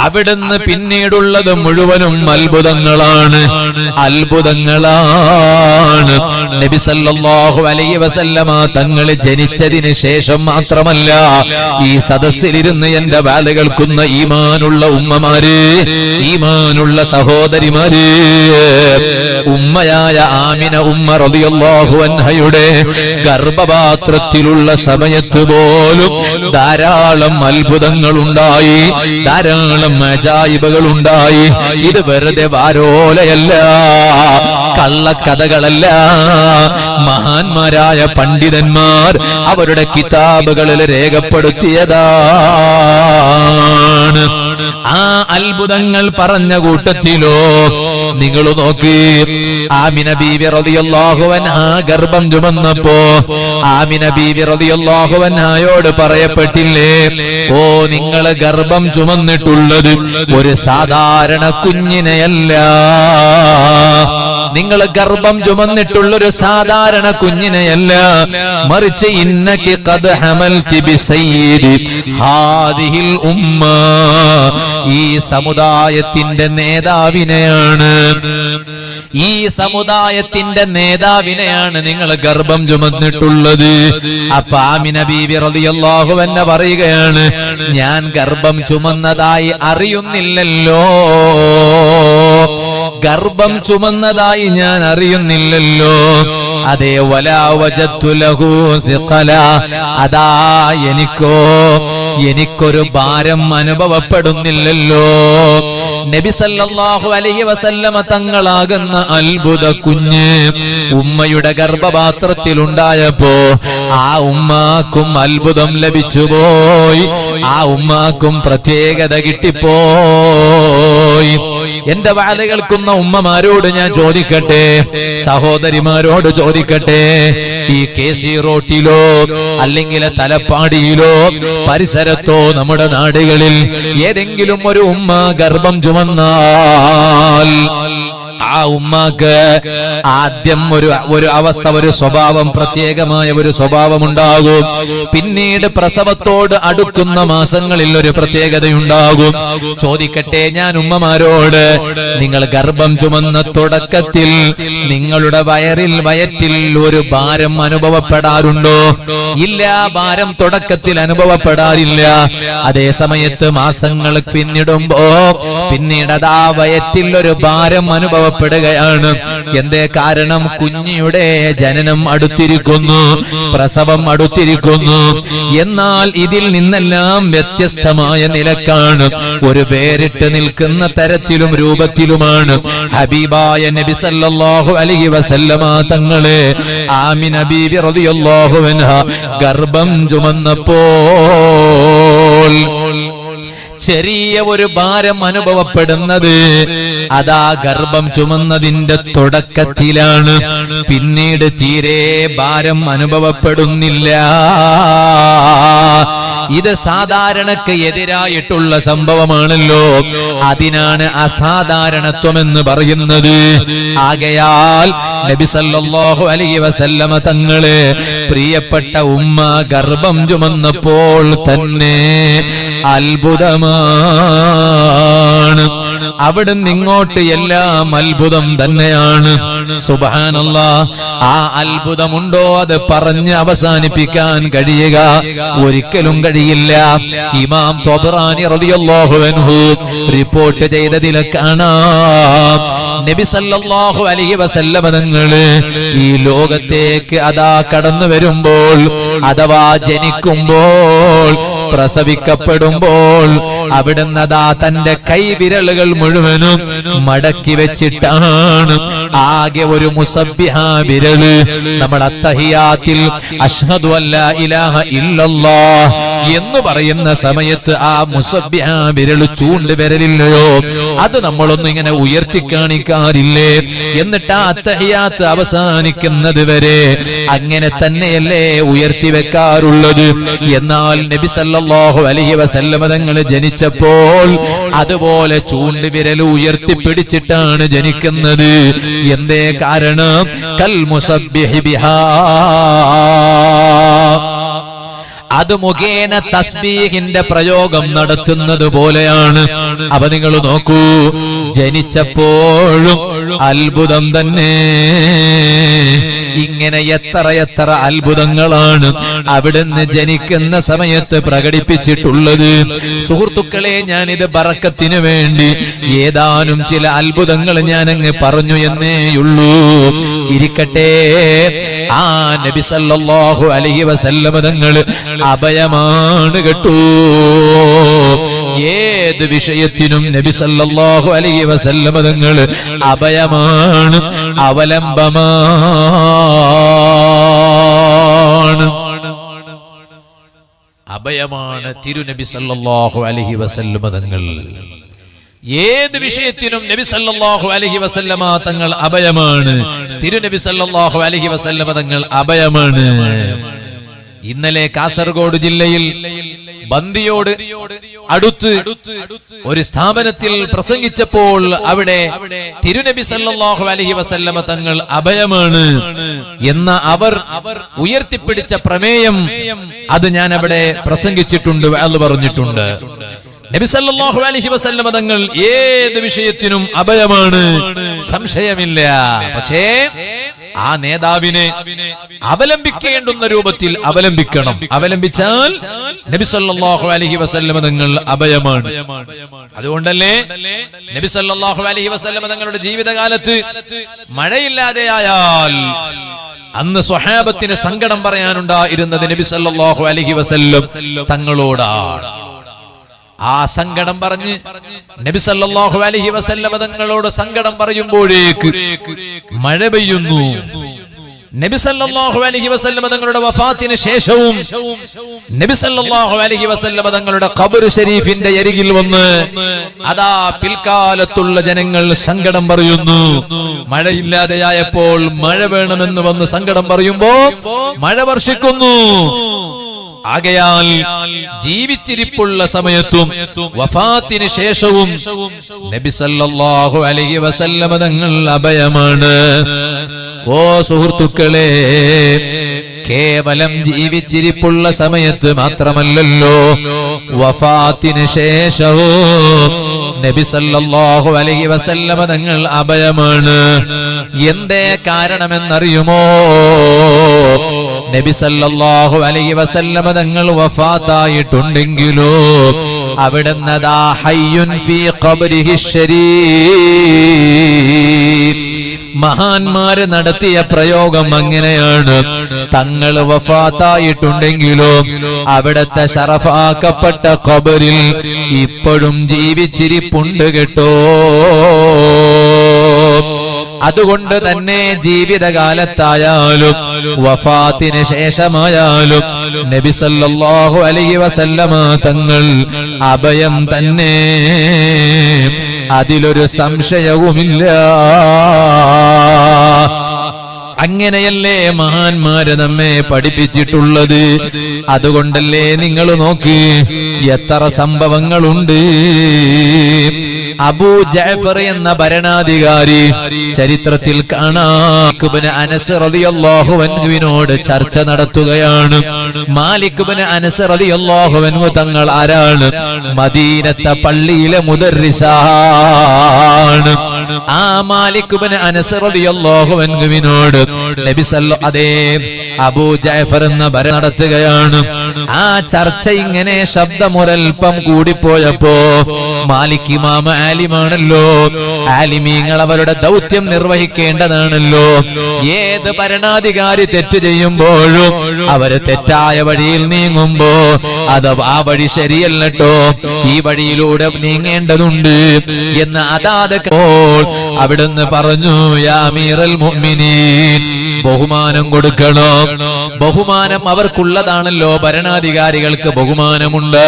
അവിടുന്ന് പിന്നീടുള്ളത് മുഴുവനും അത്ഭുതങ്ങളാണ്. അത്ഭുതങ്ങളാണ്. നബിസല്ലാഹു അലൈ വസല്ലമ തങ്ങൾ ജനിച്ചതിന് ശേഷം മാത്രമല്ല ഈ സദസ്സിലിരുന്ന് എന്റെ വാല കേൾക്കുന്ന ഈമാനുള്ള ഉമ്മമാര് ഈമാനുള്ള സഹോദരിമാര് ഉമ്മയായ ആമിന ഉമ്മ റബിയല്ലാഹു അൻഹയുടെ ഗർഭപാത്രത്തിലുള്ള സമയത്ത് പോലും ധാരാളം അത്ഭുതങ്ങൾ ഉണ്ടായി ധാരാളം അജായിബുകൾ ഉണ്ടായി ഇത് വെറുതെ വാരോലയല്ല കള്ളക്കഥകളല്ല. മഹാന്മാരായ പണ്ഡിതന്മാർ അവരുടെ കിതാബുകളിൽ രേഖപ്പെടുത്തിയതാണ്. ആ അത്ഭുതങ്ങൾ പറഞ്ഞ കൂട്ടത്തിലോ നിങ്ങൾ നോക്കി. ആമിന ബീവി റളിയല്ലാഹുവൻ ആ ഗർഭം ചുമന്നപ്പോ ആമിന ബീവി റളിയല്ലാഹുവൻ ആയോട് പറയപ്പെട്ടില്ലേ ഓ നിങ്ങൾ ഗർഭം ചുമന്നിട്ടുള്ളത് ഒരു സാധാരണ കുഞ്ഞിനെയല്ല. നിങ്ങൾ ഗർഭം ചുമന്നിട്ടുള്ളൊരു സാധാരണ കുഞ്ഞിനെയല്ല. മറിച്ച് ഇന്നക്ക് ഹമൽതി ബിസയ്യിദി ഹാദിഹിൽ ഉമ്മ. ഈ സമുദായത്തിന്റെ നേതാവിനെയാണ്. ഈ സമുദായത്തിന്റെ നേതാവിനെയാണ് നിങ്ങൾ ഗർഭം ചുമന്നിട്ടുള്ളത്. അപ്പൊ ആമിന ബീവി അൻഹ പറയുകയാണ് ഞാൻ ഗർഭം ചുമന്നതായി അറിയുന്നില്ലല്ലോ. ഗർഭം ചുമന്നതായി ഞാൻ അറിയുന്നില്ലല്ലോ. അതേ വലാവചത്തുലഹൂല അതാ എനിക്കോ എനിക്കൊരു ഭാരം അനുഭവപ്പെടുന്നില്ലല്ലോ. നബി സല്ലല്ലാഹു അലൈഹി വസല്ലമ തങ്ങളാകുന്ന അത്ഭുത കുഞ്ഞ് ഉമ്മയുടെ ഗർഭപാത്രത്തിൽ ഉണ്ടായപ്പോ ആ ഉമ്മാക്കും അത്ഭുതം ലഭിച്ചുപോയി. ആ ഉമ്മാക്കും പ്രത്യേകത കിട്ടിപ്പോയി. എന്റെ വാല കേൾക്കുന്ന ഉമ്മമാരോട് ഞാൻ ചോദിക്കട്ടെ? സഹോദരിമാരോട് ചോദിക്കട്ടെ? ഈ കെ സി റോട്ടിലോ അല്ലെങ്കിൽ തലപ്പാടിയിലോ പരിസരത്തോ നമ്മുടെ നാടുകളിൽ ഏതെങ്കിലും ഒരു ഉമ്മ ഗർഭം ചുമന്നാൽ ആ ഉമ്മാക്ക് ആദ്യം ഒരു ഒരു അവസ്ഥ ഒരു സ്വഭാവം പ്രത്യേകമായ ഒരു സ്വഭാവം ഉണ്ടാകും പിന്നീട് പ്രസവത്തോട് അടുക്കുന്ന മാസങ്ങളിൽ ഒരു പ്രത്യേകതയുണ്ടാകും. ചോദിക്കട്ടെ ഞാൻ ഉമ്മമാരോട് നിങ്ങൾ ഗർഭം ചുമന്ന തുടക്കത്തിൽ നിങ്ങളുടെ വയറിൽ വയറ്റിൽ ഒരു ഭാരം അനുഭവപ്പെടാറുണ്ടോ? ഇല്ല ഭാരം തുടക്കത്തിൽ അനുഭവപ്പെടാറില്ല. അതേ സമയത്ത് മാസങ്ങൾ പിന്നിടുമ്പോ പിന്നീട് അതാ വയറ്റിൽ ഒരു ഭാരം അനുഭവപ്പെടുകയാണ് എന്തേ കാരണം? കുഞ്ഞിയുടെ ജനനം അടുത്തിരിക്കുന്നു. പ്രസവം അടുത്തിരിക്കുന്നു. എന്നാൽ ഇതിൽ നിന്നെല്ലാം വ്യത്യസ്തമായ നിലക്കാണ്. ഒരു പേരിട്ട് നിൽക്കുന്ന തരത്തിലും രൂപത്തിലുമാണ്. ഹബീബായ നബി സല്ലല്ലാഹു അലൈഹി വസല്ലമ തങ്ങളെ ആമിന ബീബി റളിയല്ലാഹു ഗർഭം ചുമന്നപ്പോൾ ചെറിയ ഒരു ഭാരം അനുഭവപ്പെടുന്നത്. അതാ ഗർഭം ചുമന്നതിന്റെ തുടക്കത്തിലാണ്. പിന്നീട് തീരെ ഭാരം അനുഭവപ്പെടുന്നില്ല. ഇത് സാധാരണക്ക് എതിരായിട്ടുള്ള സംഭവമാണല്ലോ. അതിനാണ് അസാധാരണത്വം എന്ന് പറയുന്നത്. ആകയാൽ നബി സല്ലല്ലാഹു അലൈഹി വസല്ലമ തങ്ങളെ പ്രിയപ്പെട്ട ഉമ്മ ഗർഭം ചുമന്നപ്പോൾ തന്നെ അത്ഭുതമാണ്. അവിടുന്ന് ഇങ്ങോട്ട് എല്ലാം അത്ഭുതം തന്നെയാണ്. സുബാനല്ല ആ അത്ഭുതമുണ്ടോ അത് പറഞ്ഞ് അവസാനിപ്പിക്കാൻ കഴിയുക? ഒരിക്കലും കഴിയില്ല. ഇമാം തൊബറാനി റളിയല്ലാഹു അൻഹു റിപ്പോർട്ട് ചെയ്തതില കാണാം. നബി സല്ലല്ലാഹു അലൈഹി വസല്ലമ ഈ ലോകത്തേക്ക് അതാ കടന്നു വരുമ്പോൾ അഥവാ ജനിക്കുമ്പോൾ പ്രസവിക്കപ്പെടുമ്പോൾ അവിടുന്ന് അതാ തന്റെ കൈവിരലുകൾ മുഴുവനും മടക്കി വെച്ചിട്ടാണ് ആകെ ഒരു മുസബ്ബിഹ വിരൽ. നമ്മൾ അത്തഹിയാത്തിൽ അഷ്ഹദു അല്ല ഇലാഹ ഇല്ലല്ലാ എന്ന് പറയുന്ന സമയത്ത് ആ മുസബ്ബിഹ വിരൽ ചൂണ്ട് വിരലില്ലയോ? അത് നമ്മളൊന്നും ഇങ്ങനെ ഉയർത്തി കാണിക്കാറില്ലേ? എന്നിട്ട് ആ അത്തഹിയാത്ത് അവസാനിക്കുന്നത് വരെ അങ്ങനെ തന്നെയല്ലേ ഉയർത്തി വെക്കാറുള്ളത്? എന്നാൽ നബി സല്ലല്ലാഹു അലൈഹി വസല്ലമ തങ്ങൾ ജനിച്ചപ്പോൾ അതുപോലെ ചൂണ്ട് വിരൽ ഉയർത്തി പിടിച്ചിട്ടാണ് ജനിക്കുന്നത്. എന്തേ കാരണം? കൽ മുസബ്ബിഹി ബിഹാ. അത് മുഖേന തസ്ബീഹിന്റെ പ്രയോഗം നടത്തുന്നത് പോലെയാണ്. അപ്പൊ നിങ്ങൾ നോക്കൂ ജനിച്ചപ്പോഴും അത്ഭുതം തന്നെ. ഇങ്ങനെ എത്ര എത്ര അത്ഭുതങ്ങളാണ് അവിടുന്ന് ജനിക്കുന്ന സമയത്ത് പ്രകടിപ്പിച്ചിട്ടുള്ളത്. സുഹൃത്തുക്കളെ ഞാനിത് ബറക്കത്തിനു വേണ്ടി ഏതാനും ചില അത്ഭുതങ്ങൾ ഞാൻ അങ്ങ് പറഞ്ഞു എന്നേയുള്ളൂ. ഇരിക്കട്ടെ. ആ നബി സല്ലല്ലാഹു അലൈഹി വസല്ലമ തങ്ങൾ അഭയമാണ് കേട്ടോ. ഏത് വിഷയത്തിനും നബി സല്ലല്ലാഹു അലൈഹി വസല്ലമ തങ്ങൾ അഭയമാണ് അവലംബമാണ്. അഭയമാണ് തിരുനബി സല്ലല്ലാഹു അലൈഹി വസല്ലമ തങ്ങൾ. ഏത് വിഷയത്തിനും നബി സല്ലല്ലാഹു അലൈഹി വസല്ലമ തങ്ങൾ അഭയമാണ് തിരുനബി സല്ലല്ലാഹു അലൈഹി വസല്ലമ തങ്ങൾ അഭയമാണ് ഇന്നലെ കാസർഗോഡ് ജില്ലയിൽ ബന്ദിയോട് അടുത്ത് ഒരു സ്ഥാപനത്തിൽ പ്രസംഗിച്ചപ്പോൾ അവിടെ തിരുനബി സല്ലാഹു അലഹി വസല്ലമ തങ്ങൾ അഭയമാണ് എന്ന അവർ ഉയർത്തിപ്പിടിച്ച പ്രമേയം അത് ഞാൻ അവിടെ പ്രസംഗിച്ചിട്ടുണ്ട് അത് പറഞ്ഞിട്ടുണ്ട്. നബി സല്ലല്ലാഹു അലൈഹി വസല്ലമ തങ്ങൾ ഏത് വിഷയത്തിനും അഭയമാണ്. സംശയമില്ല. പക്ഷേ ആ നേതാവിനെ അവലംബിക്കേണ്ടുന്ന രൂപത്തിൽ അവലംബിക്കണം. അവലംബിച്ചാൽ നബി അലഹി വസല്ലമ തങ്ങൾ അഭയമാണ്. അതുകൊണ്ടല്ലേ നബി അലഹി വസല്ലമ തങ്ങളുടെ ജീവിതകാലത്ത് മഴയില്ലാതെയായാൽ അന്ന് സ്വഹാബത്തിന് സങ്കടം പറയാനുണ്ടായിരുന്നത് നബി സല്ലല്ലാഹു അലൈഹി വസല്ലം തങ്ങളോടാണ്. ആ സങ്കടം പറഞ്ഞ് നബി സല്ലല്ലാഹു അലൈഹി വസല്ലമ തങ്ങളോട് സങ്കടം പറയുമ്പോഴേക്ക് മഴ പെയ്യുന്നു. നബി സല്ലല്ലാഹു അലൈഹി വസല്ലമ തങ്ങളുടെ വഫാത്തിന് ശേഷവും നബി സല്ലല്ലാഹു അലൈഹി വസല്ലമ തങ്ങളുടെ ഖബർ ഷരീഫിന്റെ അരികിൽ വന്ന് അതാ പിൽക്കാലത്തുള്ള ജനങ്ങൾ സങ്കടം പറയുന്നു. മഴയില്ലാതെയായപ്പോൾ മഴ വേണമെന്ന് വന്ന് സങ്കടം പറയുമ്പോ മഴ വർഷിക്കുന്നു. ആകയാൽ ജീവിച്ചിരിപ്പുള്ള സമയത്തും വഫാത്തിന് ശേഷവും നബി സല്ലല്ലാഹു അലൈഹി വസല്ലമ തങ്ങൾ അഭയമാണ്. ഓ സുഹൃത്തുക്കളെ കേവലം ജീവിച്ചിരിപ്പുള്ള സമയത്ത് മാത്രമല്ലല്ലോ. വഫാത്തിന് ശേഷവും നബിസല്ലാഹു അലഹി വസല്ലമ തങ്ങൾ അഭയമാണ് എന്തേ കാരണമെന്നറിയുമോ? നബിസല്ലാഹു അലഹി വസല്ലമ തങ്ങൾ വഫാത്തായിട്ടുണ്ടെങ്കിലോ? അവിടുന്നതാ ഹയ്യുൻ ഫീ ഖബരിഹി ശരീഫ് മഹാന്മാര് നടത്തിയ പ്രയോഗം അങ്ങനെയാണ്. തങ്ങൾ വഫാത്തായിട്ടുണ്ടെങ്കിലോ അവിടത്തെ ഷറഫാക്കപ്പെട്ട ഖബറിൽ ഇപ്പോഴും ജീവിച്ചിരിപ്പുണ്ട് കേട്ടോ. അതുകൊണ്ട് തന്നെ ജീവിതകാലത്തായാലും വഫാത്തിന് ശേഷമായാലും നബി സല്ലല്ലാഹു അലൈഹി വസല്ലമ തങ്ങൾ അഭയം തന്നെ. അതിലൊരു സംശയവുമില്ല. അങ്ങനെയല്ലേ മഹാന്മാര് നമ്മെ പഠിപ്പിച്ചിട്ടുള്ളത്? അതുകൊണ്ടല്ലേ നിങ്ങൾ നോക്ക് എത്ര സംഭവങ്ങളുണ്ട്. അബൂ ജാഫർ എന്ന ഭരണാധികാരി ചരിത്രത്തിൽ കാണാക്കുബന് അനസ് റളിയല്ലാഹു അൻഹുവിനോട് ചർച്ച നടത്തുകയാണ്. മാലിക്കുബന് അനസ് റളിയല്ലാഹു അൻഹു തങ്ങൾ ആരാണ്? മദീനത്തെ പള്ളിയിലെ മുദർരിസാണ്. ആ മാലിക്കുബിന് അനസ് റളിയല്ലാഹു അൻഹുവിനോട് നബി സല്ല അതേ അബൂ ജാഫർ എന്ന ഭര നടത്തുകയാണ്. ആ ചർച്ച ഇങ്ങനെ ശബ്ദമൊരൽപ്പം കൂടിപ്പോയപ്പോ മാലിക് ഇമാമ ആലിമാണല്ലോ. ആലിമീങ്ങൾ അവരുടെ ദൗത്യം നിർവഹിക്കേണ്ടതാണല്ലോ. ഏത് ഭരണാധികാരി തെറ്റ് ചെയ്യുമ്പോഴും അവർ തെറ്റായ വഴിയിൽ നീങ്ങുമ്പോ അത് ആ വഴി ശരിയല്ലട്ടോ. ഈ വഴിയിലൂടെ നീങ്ങേണ്ടതുണ്ട് എന്ന് അതാത് അവിടുന്ന് പറഞ്ഞു യാമീറൽ മുഅ്മിനീൻ. ബഹുമാനം കൊടുക്കണം. ബഹുമാനം അവർക്കുള്ളതാണല്ലോ. ഭരണാധികാരികൾക്ക് ബഹുമാനമുണ്ട്.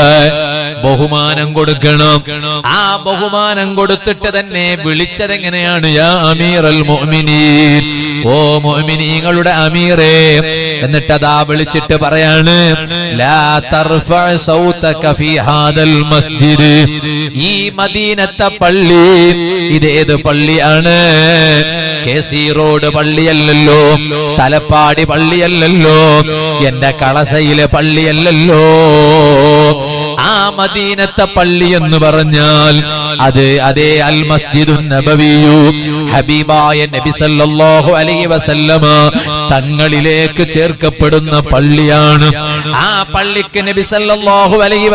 ബഹുമാനം കൊടുക്കണം. ആ ബഹുമാനം കൊടുത്തിട്ട് തന്നെ വിളിച്ചതെങ്ങനെയാണ്? യാ അമീറൽ മുഅ്മിനീൻ. ഓ മോമിനീങ്ങളുടെ അമീറേ. എന്നിട്ട് അതാ വിളിച്ചിട്ട് പറയാണ് മസ്ജിദ്. ഈ മദീനത്തെ പള്ളി ഇതേത് പള്ളിയാണ്? കെ സി റോഡ് പള്ളിയല്ലല്ലോ തലപ്പാടി പള്ളിയല്ലല്ലോ എന്റെ കളസയിലെ പള്ളിയല്ലല്ലോ. ആ മദീനത്തെ പള്ളി എന്ന് പറഞ്ഞാൽ അത് അതേ അൽ മസ്ജിദു നബവിയു ഹബീബായ നബി സല്ലല്ലാഹു അലൈഹി വസല്ലമ തങ്ങളിലേക്ക് ചേർക്കപ്പെടുന്ന പള്ളിയാണ്. ആ പള്ളിക്ക് നബി സല്ലല്ലാഹു അലൈഹി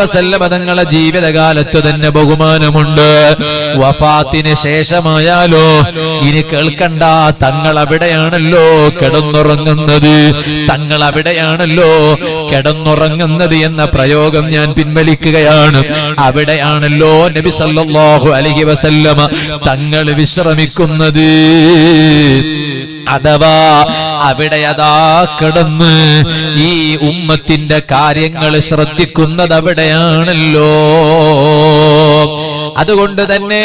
തങ്ങളെ ജീവിതകാലത്ത് തന്നെ ബഹുമാനമുണ്ട്. വഫാത്തിന് ശേഷമായാലോ ഇനി കേൾക്കണ്ട തങ്ങൾ അവിടെയാണല്ലോ കിടന്നുറങ്ങുന്നത്. തങ്ങൾ അവിടെയാണല്ലോ കിടന്നുറങ്ങുന്നത് എന്ന പ്രയോഗം ഞാൻ പിൻവലിക്കുകയാണ്. അവിടെയാണല്ലോ നബി സല്ലല്ലാഹു അലൈഹി വസല്ലമ തങ്ങൾ വിശ്രമിക്കുന്നത്. അഥവാ അവിടെ അതാ കിടന്ന് ഈ ഉമ്മത്തിന്റെ കാര്യങ്ങൾ ശ്രദ്ധിക്കുന്നത് അവിടെയാണല്ലോ. അതുകൊണ്ട് തന്നെ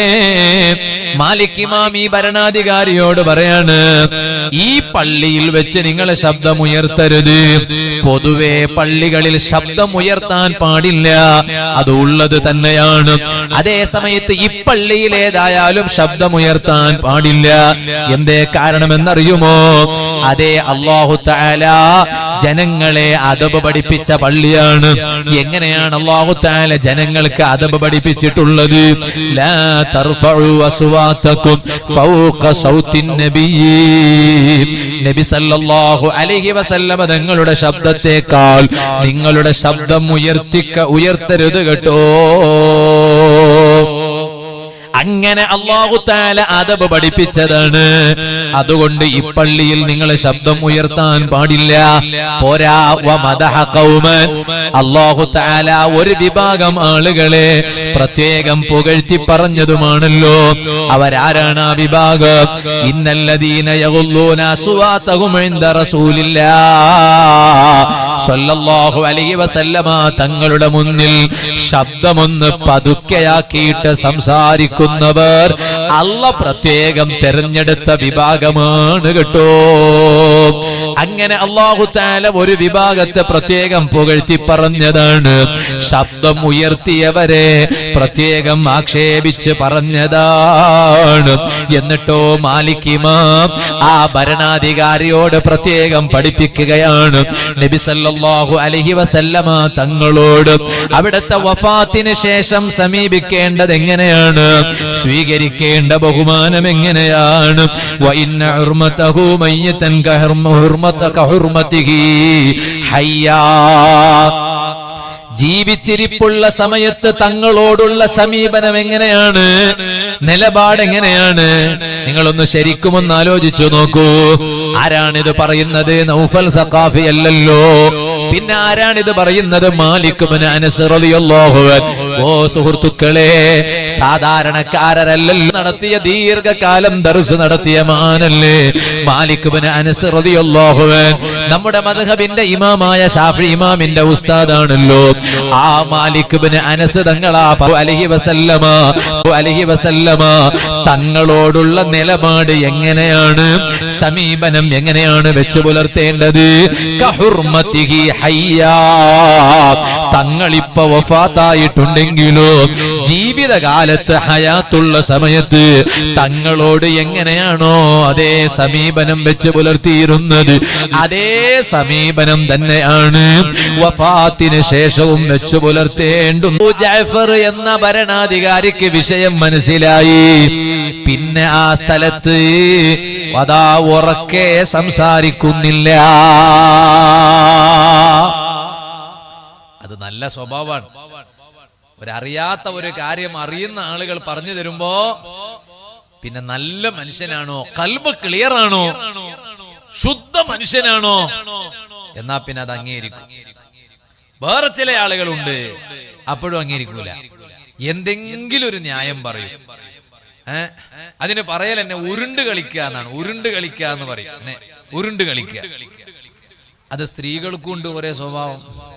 മാലിക് ഇമാം ഈ ഭരണാധികാരിയോട് പറയാണ് ഈ പള്ളിയിൽ വെച്ച് നിങ്ങൾ ശബ്ദമുയർത്തരുത് പൊതുവെ പള്ളികളിൽ ശബ്ദമുയർത്താൻ പാടില്ല. അത് ഉള്ളത് തന്നെയാണ്. അതേ സമയത്ത് ഈ പള്ളിയിലേതായാലും ശബ്ദമുയർത്താൻ ശബ്ദം പാടില്ല. എന്തേ കാരണമെന്നറിയുമോ? അതേ അള്ളാഹു താല ജനങ്ങളെ അതബ് പഠിപ്പിച്ച പള്ളിയാണ്. എങ്ങനെയാണ് അള്ളാഹു താല ജനങ്ങൾക്ക് അതബ് പഠിപ്പിച്ചിട്ടുള്ളത്? ലാ തർഫഉ أصواتكم ഫൗഖ صوت النبي നബി സല്ലല്ലാഹു അലൈഹി വസല്ലമ തങ്ങളുടെ ശബ്ദത്തേക്കാൾ നിങ്ങളുടെ ശബ്ദം ഉയർത്തിക്ക ഉയർത്തരുത് കേട്ടോ. അങ്ങനെ അള്ളാഹു താല അതബ് പഠിപ്പിച്ചതാണ്. അതുകൊണ്ട് ഈ പള്ളിയിൽ നിങ്ങൾ ശബ്ദം ഉയർത്താൻ പാടില്ല. പോരാ. അള്ളാഹു താല ഒരു വിഭാഗം ആളുകളെ പ്രത്യേകം പുകഴ്ത്തി പറഞ്ഞതുമാണല്ലോ. അവരാരാണ് ആ വിഭാഗം? ഇന്നല്ലദീന സല്ലല്ലാഹു അലൈഹി വസല്ലമ തങ്ങളുടെ മുന്നിൽ ശബ്ദമൊന്ന് പതുക്കെയാക്കിയിട്ട് സംസാരിക്കുന്നവർ അല്ല പ്രത്യേകം തെരഞ്ഞെടുത്ത വിഭാഗമാണ് കേട്ടോ. അങ്ങനെ അള്ളാഹു താല ഒരു വിഭാഗത്തെ പ്രത്യേകം പുകഴ്ത്തി പറഞ്ഞതാണ്. ശബ്ദം ഉയർത്തിയവരെ പ്രത്യേകം ആക്ഷേപിച്ച് പറഞ്ഞതാണ്. എന്നിട്ടോ മാലിക്കിമാം ആ ഭരണാധികാരിയോട് പ്രത്യേകം പഠിപ്പിക്കുകയാണ്. നബി സല്ലല്ലാഹു അലൈഹി വസല്ലമ തങ്ങളോട് അവിടുത്തെ വഫാത്തിന് ശേഷം സമീപിക്കേണ്ടത് എങ്ങനെയാണ്? സ്വീകരിക്കേണ്ട ബഹുമാനം എങ്ങനെയാണ്? വഇന്ന ഹുർമതഹു മയ്യതൻ കഹുർമ ഹുർമത കഹുർമതിഹി ഹയ്യാ ജീവിച്ചിരിപ്പുള്ള സമയത്ത് തങ്ങളോടുള്ള സമീപനം എങ്ങനെയാണ്? നിലപാട് എങ്ങനെയാണ്? നിങ്ങളൊന്ന് ശരിക്കും ഒന്ന് ആലോചിച്ചു നോക്കൂ. ആരാണിത് പറയുന്നത്? നൗഫൽ സഖാഫി അല്ലല്ലോ. പിന്നെ ആരാണിത് പറയുന്നത്? മാലിക് ബിൻ അനസ് റളിയല്ലാഹു അൻഹു. ഓ സുഹൃത്തുക്കളെ സാധാരണക്കാരല്ലല്ലോ നടത്തിയ ദീർഘകാലം ദർസ് നടത്തിയ മാനല്ലേ? മാലിക് ബിൻ അനസ് റളിയല്ലാഹു അൻഹു. നമ്മുടെ മദ്ഹബിന്റെ ഇമാമായ ഷാഫി ഇമാമിന്റെ ഉസ്താദാണല്ലോ. ആ മാലിക് ബിൻ അനസ് തങ്ങളാ അലൈഹി വസല്ലമ അലൈഹി വസല്ലമ തങ്ങളോടുള്ള നിലപാട് എങ്ങനെയാണ്? സമീപനം എങ്ങനെയാണ് വെച്ച് പുലർത്തേണ്ടത്? തങ്ങളിപ്പോ വഫാത്തായിട്ടുണ്ടെങ്കിലോ ജീവിതകാലത്ത് ഹയാത്തുള്ള സമയത്ത് തങ്ങളോട് എങ്ങനെയാണോ അതേ സമീപനം വെച്ച് പുലർത്തിയിരുന്നത്. അതേ സമീപനം തന്നെയാണ് വഫാത്തിന് ശേഷവും വെച്ച് പുലർത്തേണ്ടുന്നു ജാഫർ എന്ന ഭരണാധികാരിക്ക് വിഷയം മനസ്സിലായി. പിന്നെ ആ സ്ഥലത്ത് അതാ ഉറക്കെ സംസാരിക്കുന്നില്ല. നല്ല സ്വഭാവമാണ്. ഒരറിയാത്ത ഒരു കാര്യം അറിയുന്ന ആളുകൾ പറഞ്ഞു തരുമ്പോ പിന്നെ നല്ല മനുഷ്യനാണോ? കൽബ് ക്ലിയർ ആണോ? ശുദ്ധ മനുഷ്യനാണോ? എന്നാ പിന്നെ അത് അംഗീകരിക്കും. വേറെ ചില ആളുകളുണ്ട്. അപ്പോഴും അംഗീകരിക്കൂല. എന്തെങ്കിലും ഒരു ന്യായം പറയും. ഏ? അതിന് പറയൽ എന്നെ ഉരുണ്ട് കളിക്കുക എന്നാണ്. ഉരുണ്ട് കളിക്കുക എന്ന് പറയും. ഉരുണ്ട് കളിക്കുക. അത് സ്ത്രീകൾക്കും ഉണ്ട് ഒരേ സ്വഭാവം.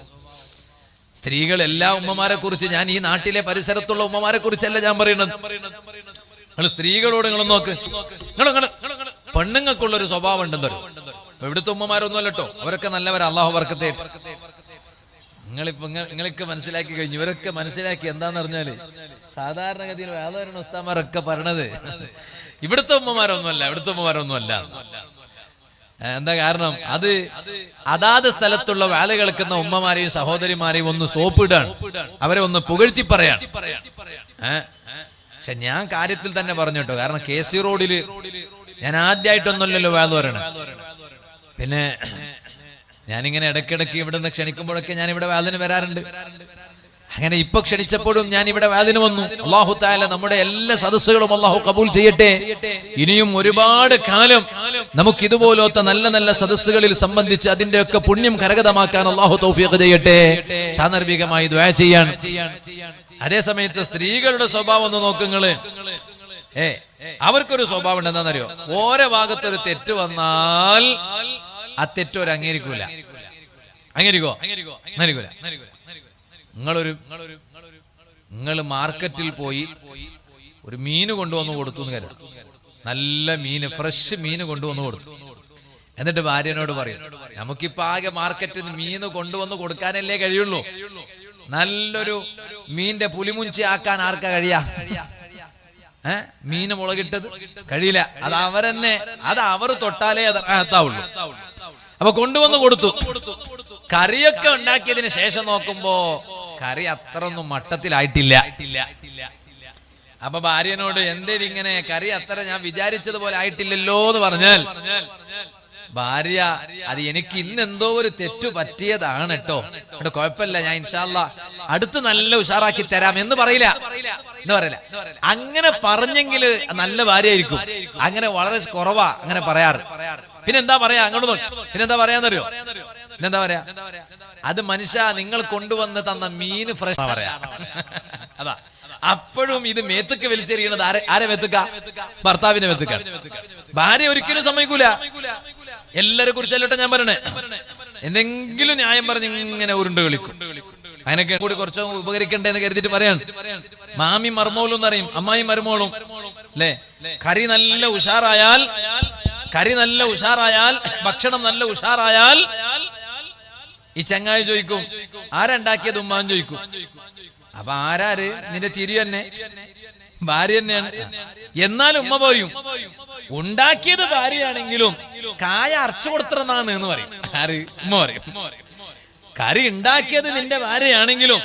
സ്ത്രീകൾ എല്ലാ ഉമ്മമാരെ കുറിച്ച് ഞാൻ ഈ നാട്ടിലെ പരിസരത്തുള്ള ഉമ്മമാരെ കുറിച്ചല്ല ഞാൻ പറയുന്നത്. നിങ്ങൾ സ്ത്രീകളോട് നിങ്ങൾ നോക്ക്. പെണ്ണുങ്ങൾക്കുള്ള ഒരു സ്വഭാവം ഉണ്ടെന്ന് ഇവിടുത്തെ ഉമ്മമാരൊന്നും അല്ലട്ടോ അവരൊക്കെ നല്ലവരാ. അള്ളാഹു വർക്കത്തെ. നിങ്ങളിപ്പോ നിങ്ങ- നിങ്ങൾക്ക് മനസ്സിലാക്കി കഴിഞ്ഞു. ഇവരൊക്കെ മനസ്സിലാക്കി എന്താന്ന് പറഞ്ഞാൽ സാധാരണഗതിയിൽ വേദവരണ ഉസ്താമാരൊക്കെ പറഞ്ഞത് ഇവിടുത്തെ ഉമ്മമാരൊന്നുമല്ല ഇവിടുത്തെ ഉമ്മമാരൊന്നുമല്ല. എന്താ കാരണം? അത് അതാത് സ്ഥലത്തുള്ള വേല കേൾക്കുന്ന ഉമ്മമാരെയും സഹോദരിമാരെയും ഒന്ന് സോപ്പിടാണ്. അവരെ ഒന്ന് പുകഴ്ത്തി പറയാൻ? പക്ഷെ ഞാൻ കാര്യത്തിൽ തന്നെ പറഞ്ഞു കേട്ടോ. കാരണം കെ സി റോഡിൽ ഞാൻ ആദ്യമായിട്ടൊന്നുമല്ലല്ലോ വേല വരണം. പിന്നെ ഞാനിങ്ങനെ ഇടയ്ക്കിടയ്ക്ക് ഇവിടെ നിന്ന് ക്ഷണിക്കുമ്പോഴൊക്കെ ഞാൻ ഇവിടെ വേദന വരാറുണ്ട്. അങ്ങനെ ഇപ്പൊ ക്ഷണിച്ചപ്പോഴും ഞാൻ ഇവിടെ വാതിന് വന്നു. അള്ളാഹു താല നമ്മുടെ എല്ലാ സദസ്സുകളും അള്ളാഹു കബൂൽ ചെയ്യട്ടെ. ഇനിയും ഒരുപാട് കാലം നമുക്ക് ഇതുപോലത്തെ നല്ല നല്ല സദസ്സുകളിൽ സംബന്ധിച്ച് അതിന്റെയൊക്കെ പുണ്യം കരകതമാക്കാൻ അള്ളാഹു തൗഫീഖ് ചെയ്യട്ടെ. സാന്ദർഭികമായി ദ്വയ ചെയ്യാൻ. അതേ സമയത്ത് സ്ത്രീകളുടെ സ്വഭാവം ഒന്ന് നോക്കുങ്ങൾ. ഏ അവർക്കൊരു സ്വഭാവം ഉണ്ട് എന്താണെന്നറിയോ? ഓരോ ഭാഗത്തൊരു തെറ്റ് വന്നാൽ ആ തെറ്റ് ഒരു അംഗീകരിക്കൂല. അംഗീകരിക്കോ അംഗീകരിക്കൂല. നിങ്ങളൊരു നിങ്ങൾ മാർക്കറ്റിൽ പോയി ഒരു മീന് കൊണ്ടുവന്ന് കൊടുത്തു എന്ന് കരുതാം നല്ല മീന് ഫ്രഷ് മീന് കൊണ്ടുവന്ന് കൊടുത്തു. എന്നിട്ട് ഭാര്യനോട് പറയും നമുക്കിപ്പോ ആകെ മാർക്കറ്റിൽ നിന്ന് മീന് കൊണ്ടുവന്ന് കൊടുക്കാനല്ലേ കഴിയുള്ളൂ. നല്ലൊരു മീന്റെ പുലിമുഞ്ചി ആക്കാൻ ആർക്കാ കഴിയാ? ഏ? മീന് മുളകിട്ടത് കഴിയില്ല. അത് അവരെന്നെ അത് അവർ തൊട്ടാലേ അത് അപ്പൊ കൊണ്ടുവന്ന് കൊടുത്തു. കറിയൊക്കെ ഉണ്ടാക്കിയതിന് ശേഷം നോക്കുമ്പോ കറി അത്രയൊന്നും മട്ടത്തിലായിട്ടില്ല. അപ്പൊ ഭാര്യനോട് എന്തേതിങ്ങനെ കറി അത്ര ഞാൻ വിചാരിച്ചതുപോലെ ആയിട്ടില്ലല്ലോ എന്ന് പറഞ്ഞാൽ ഭാര്യ അത് എനിക്ക് ഇന്ന് എന്തോ ഒരു തെറ്റു പറ്റിയതാണ് കേട്ടോ. അവിടെ കുഴപ്പമില്ല ഞാൻ ഇൻഷാല്ല അടുത്ത് നല്ല ഉഷാറാക്കി തരാം എന്ന് പറയില്ല. എന്ന് പറയില്ല. അങ്ങനെ പറഞ്ഞെങ്കിൽ നല്ല ഭാര്യ ആയിരിക്കും അങ്ങനെ വളരെ കുറവാ അങ്ങനെ പറയാറ്. പിന്നെന്താ പറയാ? അങ്ങോട്ട് പിന്നെന്താ പറയാന്നറിയോ? പിന്നെന്താ പറയാ? അത് മനുഷ്യ നിങ്ങൾ കൊണ്ടുവന്ന് തന്ന മീന് ഫ്രഷ് പറയാ? അതാ. അപ്പോഴും ഇത് മേത്തുക്ക് വലിച്ചെറിയണത് ആരെ ആരെ മേത്തുക്ക? ഭർത്താവിനെ മേത്തുക്ക. ഭാര്യ ഒരിക്കലും സമ്മതിക്കൂല. എല്ലാരെ കുറിച്ചല്ലോട്ടെ ഞാൻ പറയണേ? എന്തെങ്കിലും ന്യായം പറഞ്ഞ് ഇങ്ങനെ ഉരുണ്ട് കളിക്കും അതിനൊക്കെ കൂടി കുറച്ച് ഉപകരിക്കണ്ടേ എന്ന് കരുതിട്ട് പറയാണ്. മാമി മർമോളും എന്നറിയും അമ്മായി മരുമോളും. അല്ലേ? കറി നല്ല ഉഷാറായാൽ കറി നല്ല ഉഷാറായാൽ ഭക്ഷണം നല്ല ഉഷാറായാൽ ഈ ചങ്ങായി ചോദിക്കും ആരുണ്ടാക്കിയത് ഉമ്മാൻ ചോദിക്കും. അപ്പൊ ആരാര്? നിന്റെ തിരി തന്നെ. ഭാര്യ തന്നെയാണ്. എന്നാൽ ഉമ്മ പറയും ഉണ്ടാക്കിയത് ഭാര്യയാണെങ്കിലും കായ അർച്ചു കൊടുത്തതാണ് എന്ന് പറയും. ആര്? ഉമ്മ പറയും. കറി ഉണ്ടാക്കിയത് നിന്റെ ഭാര്യയാണെങ്കിലും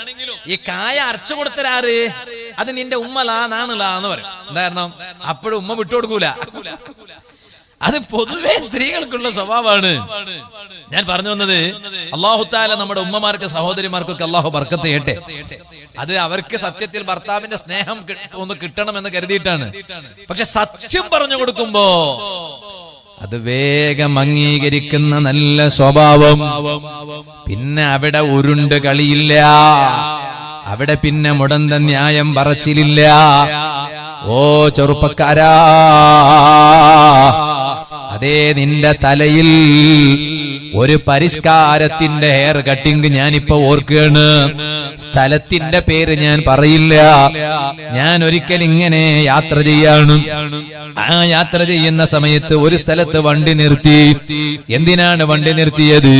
ഈ കായ അർച്ചു കൊടുത്തരാറ് അത് നിന്റെ ഉമ്മ ലാ നാണിലാ എന്ന് പറയും. എന്താ കാരണം? അപ്പോഴും ഉമ്മ വിട്ടുകൊടുക്കൂല. അത് പൊതുവേ സ്ത്രീകൾക്കുള്ള സ്വഭാവമാണ്. ഞാൻ പറഞ്ഞു വന്നത് അള്ളാഹുത്താല നമ്മുടെ ഉമ്മമാർക്ക് സഹോദരിമാർക്കൊക്കെ അള്ളാഹു ബർക്കത്ത് ചെയ്യട്ടെ അത് അവർക്ക് സത്യത്തിൽ ഭർത്താവിന്റെ സ്നേഹം ഒന്ന് കിട്ടണം എന്ന് കരുതിയിട്ടാണ്. പക്ഷെ സത്യം പറഞ്ഞു കൊടുക്കുമ്പോ അത് വേഗം അംഗീകരിക്കുന്ന നല്ല സ്വഭാവം. പിന്നെ അവിടെ ഉരുണ്ട് കളിയില്ല. അവിടെ പിന്നെ മുടന്ത ന്യായം പറച്ചിലില്ല. ഓ ചെറുപ്പക്കാരാ. അതേ നിന്റെ തലയിൽ ഒരു പരിഷ്കാരത്തിന്റെ ഹെയർ കട്ടിങ് ഞാനിപ്പോ ഓർക്കുകയാണ്. സ്ഥലത്തിന്റെ പേര് ഞാൻ പറയില്ല. ഞാൻ ഒരിക്കൽ ഇങ്ങനെ യാത്ര ചെയ്യാണ്. ആ യാത്ര ചെയ്യുന്ന സമയത്ത് ഒരു സ്ഥലത്ത് വണ്ടി നിർത്തി. എന്തിനാണ് വണ്ടി നിർത്തിയത്?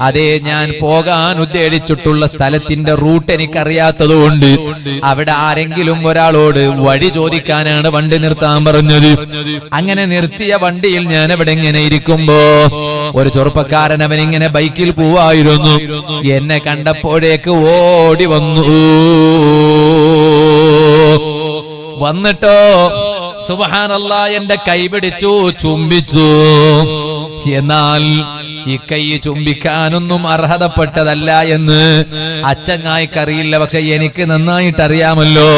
അതേ ഞാൻ പോകാൻ ഉദ്ദേശിച്ചിട്ടുള്ള സ്ഥലത്തിന്റെ റൂട്ട് എനിക്കറിയാത്തത് കൊണ്ട് അവിടെ ആരെങ്കിലും ഒരാളോട് വഴി ചോദിക്കാനാണ് വണ്ടി നിർത്താൻ പറഞ്ഞത്. അങ്ങനെ നിർത്തിയ വണ്ടിയിൽ ഞാൻ അവിടെ ഇങ്ങനെ ഇരിക്കുമ്പോ? ഒരു ചെറുപ്പക്കാരൻ അവൻ ഇങ്ങനെ ബൈക്കിൽ പോവായിരുന്നു. എന്നെ കണ്ടപ്പോഴേക്ക് ഓടി വന്നു. വന്നിട്ടോ സുബഹാനല്ല എന്റെ കൈ പിടിച്ചു ചുംബിച്ചു. എന്നാൽ ഈ കൈ ചുംബിക്കാനൊന്നും അർഹതപ്പെട്ടതല്ല എന്ന് അച്ചങ്ങായിക്കറിയില്ല പക്ഷെ എനിക്ക് നന്നായിട്ട് അറിയാമല്ലോ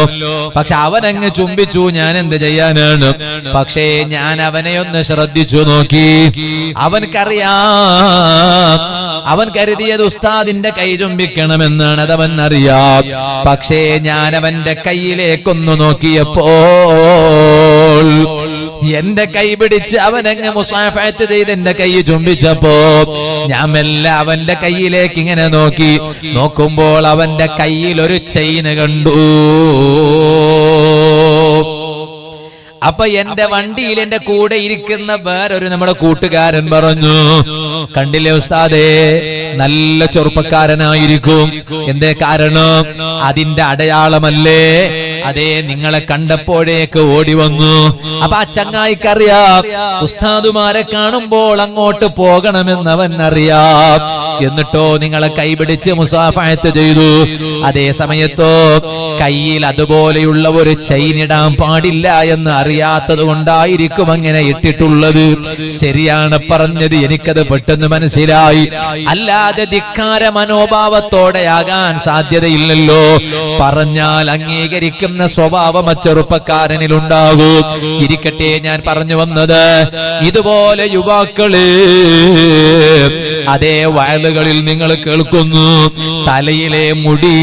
പക്ഷെ അവനങ്ങ് ചുംബിച്ചു. ഞാൻ എന്ത് ചെയ്യാനാണ്? പക്ഷേ ഞാൻ അവനെ ഒന്ന് ശ്രദ്ധിച്ചു നോക്കി. അവൻക്കറിയാം അവൻ കരുതിയത് ഉസ്താദിന്റെ കൈ ചുംബിക്കണമെന്നാണ്. അതവൻ അറിയാം പക്ഷേ ഞാൻ അവന്റെ കയ്യിലേക്കൊന്നു എന്റെ കൈ പിടിച്ച് അവനങ്ങ് മുസാഫത്ത് ചെയ്ത് എന്റെ കൈ ചുംബിച്ചപ്പോ ഞാൻ മെല്ലെ അവന്റെ കയ്യിലേക്ക് ഇങ്ങനെ നോക്കി. നോക്കുമ്പോൾ അവന്റെ കയ്യിൽ ഒരു ചെയിന് കണ്ടു. അപ്പൊ എന്റെ വണ്ടിയിൽ എന്റെ കൂടെ ഇരിക്കുന്ന വേറൊരു നമ്മുടെ കൂട്ടുകാരൻ പറഞ്ഞു കണ്ടില്ലേ ഉസ്താദേ നല്ല ചെറുപ്പക്കാരനായിരിക്കും. എന്തേ കാരണം? അതിന്റെ അടയാളമല്ലേ? അതേ നിങ്ങളെ കണ്ടപ്പോഴേക്ക് ഓടി വന്നു. അപ്പൊ ആ ചങ്ങായിക്കറിയാം ഉസ്താദുമാരെ കാണുമ്പോൾ അങ്ങോട്ട് പോകണമെന്ന് അവൻ അറിയാം എന്നിട്ടോ നിങ്ങളെ കൈപിടിച്ച് മുസാഫായത്ത് ചെയ്തു. അതേ സമയത്തോ കയ്യിൽ അതുപോലെയുള്ള ഒരു ചെയിനിടാൻ പാടില്ല എന്ന് അറിയാത്തത് കൊണ്ടായിരിക്കും അങ്ങനെ ഇട്ടിട്ടുള്ളത്. ശരിയാണ് പറഞ്ഞത് എനിക്കത് പെട്ടെന്ന് മനസ്സിലായി. അല്ലാതെ ധിക്കാര മനോഭാവത്തോടെയാകാൻ സാധ്യതയില്ലല്ലോ. പറഞ്ഞാൽ അംഗീകരിക്കുന്ന സ്വഭാവം ആ ചെറുപ്പക്കാരനിലുണ്ടാകൂ ഇരിക്കട്ടെ ഞാൻ പറഞ്ഞു വന്നത്. ഇതുപോലെ യുവാക്കളെ അതേ വയലുകളിൽ നിങ്ങൾ കേൾക്കുന്നു. തലയിലെ മുടി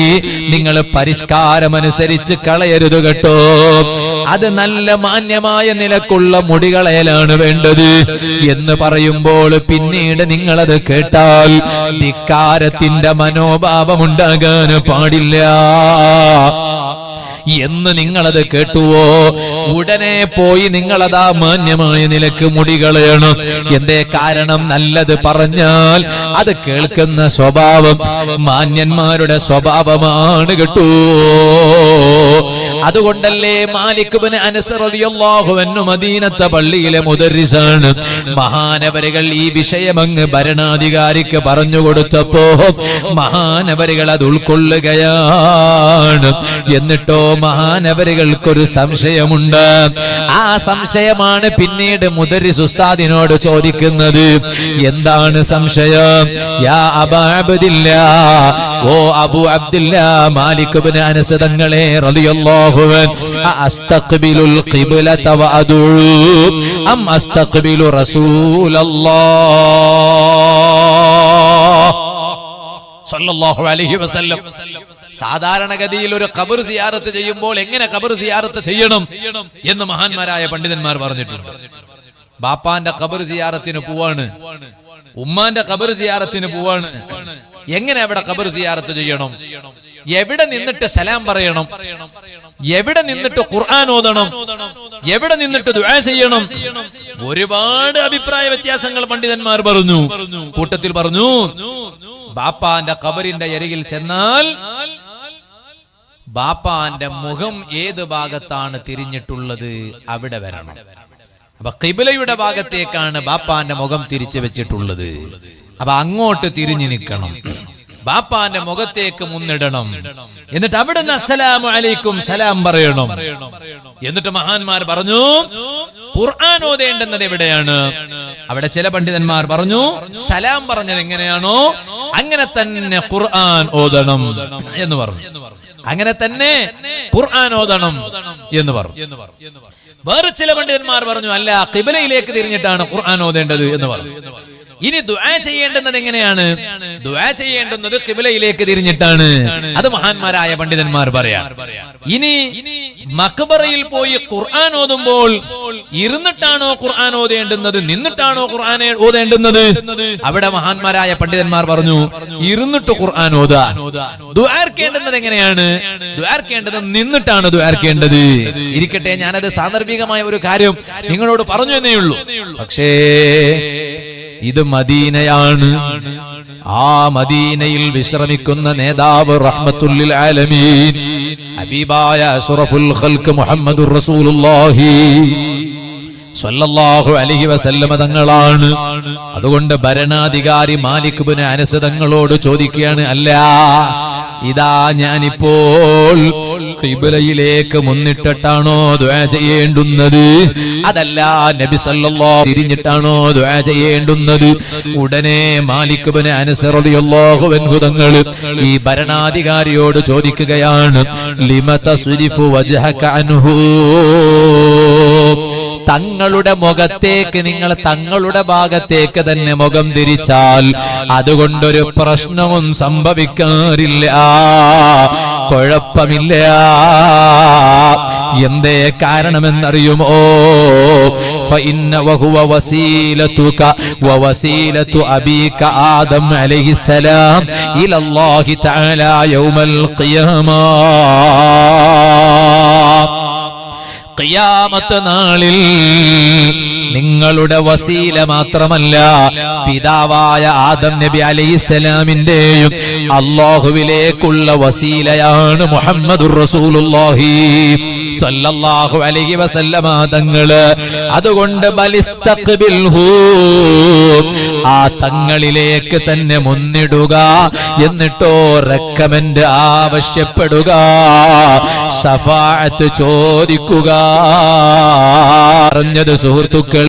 നിങ്ങൾ പരിഷ്കാരമനുസരിച്ച് കളയരുത് കേട്ടോ. അത് നല്ല മാന്യമായ നിലക്കുള്ള മുടികളയലാണ് വേണ്ടത് എന്ന് പറയുമ്പോൾ പിന്നീട് നിങ്ങളത് കേട്ടാൽ ധിക്കാരത്തിന്റെ മനോഭാവം ഉണ്ടാകാൻ പാടില്ല. എന്ന് നിങ്ങളത് കേട്ടുവോ? ഉടനെ പോയി നിങ്ങളതാ മാന്യമായ നിലയ്ക്ക് മുടികളയണം എന്തേ കാരണം? നല്ലത് പറഞ്ഞാൽ അത് കേൾക്കുന്ന സ്വഭാവം മാന്യന്മാരുടെ സ്വഭാവമാണ് കേട്ടൂ. അതുകൊണ്ടല്ലേ മാലിക്കുബിന് അനുസറിയാഹുവന്നു മദീനത്തെ പള്ളിയിലെ മുദരിസാണ്. മഹാനവരുകൾ ഈ വിഷയമങ്ങ് ഭരണാധികാരിക്ക് പറഞ്ഞു കൊടുത്തപ്പോ മഹാനവരുകൾ അത് ഉൾക്കൊള്ളുകയാണ്. എന്നിട്ടോ മഹാനവരുകൾക്കൊരു സംശയമുണ്ട്. ആ സംശയമാണ് പിന്നീട് മുദരി സുസ്താദിനോട് ചോദിക്കുന്നത്. എന്താണ് സംശയം? യാ ഓ അബു അബ്ദില്ല മാലിക്കുബിന് അനുസതങ്ങളെ റളിയല്ലാഹുവൻ അസ്തഖ്ബിലുൽ ഖിബ്ലത വഅദൂ അം അസ്തഖ്ബിലു റസൂലല്ലാഹ് സല്ലല്ലാഹു അലൈഹി വസല്ലം. സാധാരണഗതിയിൽ ഒരു ഖബർ സിയാറത്ത് ചെയ്യുമ്പോൾ എങ്ങനെ ഖബർ സിയാറത്ത് ചെയ്യണം എന്ന് മഹാന്മാരായ പണ്ഡിതന്മാർ പറഞ്ഞിട്ടുണ്ട്. ബാപ്പാന്റെ ഖബർ സിയാറത്തിന് പോവാണ്. ഉമ്മാന്റെ ഖബർ സിയാറത്തിന് പോവാണ്. എങ്ങനെ അവിടെ ഖബർ സിയാറത്ത് ചെയ്യണം? എവിടെ നിന്നിട്ട് സലാം പറയണം? എവിടെ നിന്നിട്ട് ഖുർആൻ ഓതണം? എവിടെ നിന്നിട്ട് ദുആ ചെയ്യണം? ഒരുപാട് അഭിപ്രായ വ്യത്യാസങ്ങൾ പണ്ഡിതന്മാർ പറഞ്ഞു. കൂട്ടത്തിൽ പറഞ്ഞു ബാപ്പാന്റെ കബറിന്റെ അരികിൽ ചെന്നാൽ ബാപ്പാന്റെ മുഖം ഏത് ഭാഗത്താണ് തിരിഞ്ഞിട്ടുള്ളത് അവിടെ വരണം. അപ്പൊ കിബിലയുടെ ഭാഗത്തേക്കാണ് ബാപ്പാന്റെ മുഖം തിരിച്ചു വെച്ചിട്ടുള്ളത്. അപ്പൊ അങ്ങോട്ട് തിരിഞ്ഞു നിൽക്കണം. ബാപ്പാന്റെ മുഖത്തേക്ക് മുന്നിടണം. എന്നിട്ട് അവിടെ നിന്ന് അസ്സലാമു അലൈക്കും സലാം പറയണം. എന്നിട്ട് മഹാന്മാർ പറഞ്ഞു ഖുർആൻ എവിടെയാണ്? അവിടെ ചില പണ്ഡിതന്മാർ പറഞ്ഞു സലാം പറഞ്ഞത് എങ്ങനെയാണോ അങ്ങനെ തന്നെ ഖുർആൻ ഓതണം എന്ന് പറഞ്ഞു. അങ്ങനെ തന്നെ ഖുർആൻ ഓതണം എന്ന് പറഞ്ഞു. വേറെ ചില പണ്ഡിതന്മാർ പറഞ്ഞു അല്ല കിബിലയിലേക്ക് തിരിഞ്ഞിട്ടാണ് ഖുർആൻ ഓതേണ്ടത് എന്ന് പറഞ്ഞു. ഇനി ദുആ ചെയ്യേണ്ടുന്നത് എങ്ങനെയാണ്? ദുആ ചെയ്യേണ്ടുന്നത് കിബിലയിലേക്ക് തിരിഞ്ഞിട്ടാണ്. അത് മഹാന്മാരായ പണ്ഡിതന്മാർ പറയാം. ഇനി മക്ബറയിൽ പോയി ഖുർആൻ ഓതുമ്പോൾ ഇരുന്നിട്ടാണോ ഖുർആൻ ഓതേണ്ടുന്നത്? നിന്നിട്ടാണോ ഖുർആൻ ഓതേണ്ടുന്നത്? അവിടെ മഹാന്മാരായ പണ്ഡിതന്മാർ പറഞ്ഞു ഇരുന്നിട്ട് ഖുർആൻ ഓതാ. ദുആർക്കേണ്ടുന്നത് എങ്ങനെയാണ്? ദുആർക്കേണ്ടത് നിന്നിട്ടാണ് ദുആർക്കേണ്ടത് ഇരിക്കട്ടെ ഞാനത് സാന്ദർഭികമായ ഒരു കാര്യം നിങ്ങളോട് പറഞ്ഞു എന്നേ ഉള്ളൂ. പക്ഷേ ഇത് മദീനയാണ്. ആ മദീനയിൽ വിശ്രമിക്കുന്ന നേതാവ് റഹ്മത്തുല്ലിൽ ആലമീൻ. ഹബീബായ അഷ്റഫുൽ ഖൽക്ക് മുഹമ്മദുർ റസൂലുള്ളാഹി. സ്വല്ലല്ലാഹു അലഹി വസല്ലമ തങ്ങളാണ്. അതുകൊണ്ട് ഭരണാധികാരി മാലിക് ബിൻ അനസ് തങ്ങളോട് ചോദിക്കുകയാണ് അല്ല ഇതാ ഞാനിപ്പോൾ ഖിബ്ലയിലേക്ക് മുന്നിട്ടിട്ടാണോ ദുആ ചെയ്യേണ്ടുന്നത്? അതല്ല നബി സല്ലല്ലാഹു തിരിഞ്ഞിട്ടാണോ ദുആ ചെയ്യേണ്ടുന്നത്? ഉടനെ മാലിക് ബിൻ അനസ് റളിയല്ലാഹു അൻഹു തങ്ങൾ ഈ ഭരണാധികാരിയോട് ചോദിക്കുകയാണ് ലിമത സുരിഫു വജഹ അൻഹു? തങ്ങളുടെ മുഖത്തേക്ക് നിങ്ങൾ തങ്ങളുടെ ഭാഗത്തേക്ക് തന്നെ മുഖം തിരിച്ചാൽ അതുകൊണ്ടൊരു പ്രശ്നവും സംഭവിക്കാറില്ല കുഴപ്പമില്ല എന്തേ കാരണമെന്നറിയുമോ فإن وهو وسيلتك ووسيلة أبيك آدم عليه السلام إلى الله تعالى يوم القيامة ഖിയാമത്ത് നാളിൽ നിങ്ങളുടെ വസീല മാത്രമല്ല പിതാവായ ആദം നബി അലൈഹിസ്സലാമിന്റെയും അള്ളാഹുവിലേക്കുള്ള വസീലയാണ് മുഹമ്മദ് റസൂലുള്ളാഹി. സല്ലല്ലാഹു അലൈഹി വസല്ലമ അതുകൊണ്ട് ആ തങ്ങളിലേക്ക് തന്നെ മുന്നിടുക എന്നിട്ടോ റെക്കമെന്റ് ആവശ്യപ്പെടുക. ഷഫാഅത്ത് ചോദിക്കുക. പറഞ്ഞത് സുഹൃത്തുക്കൾ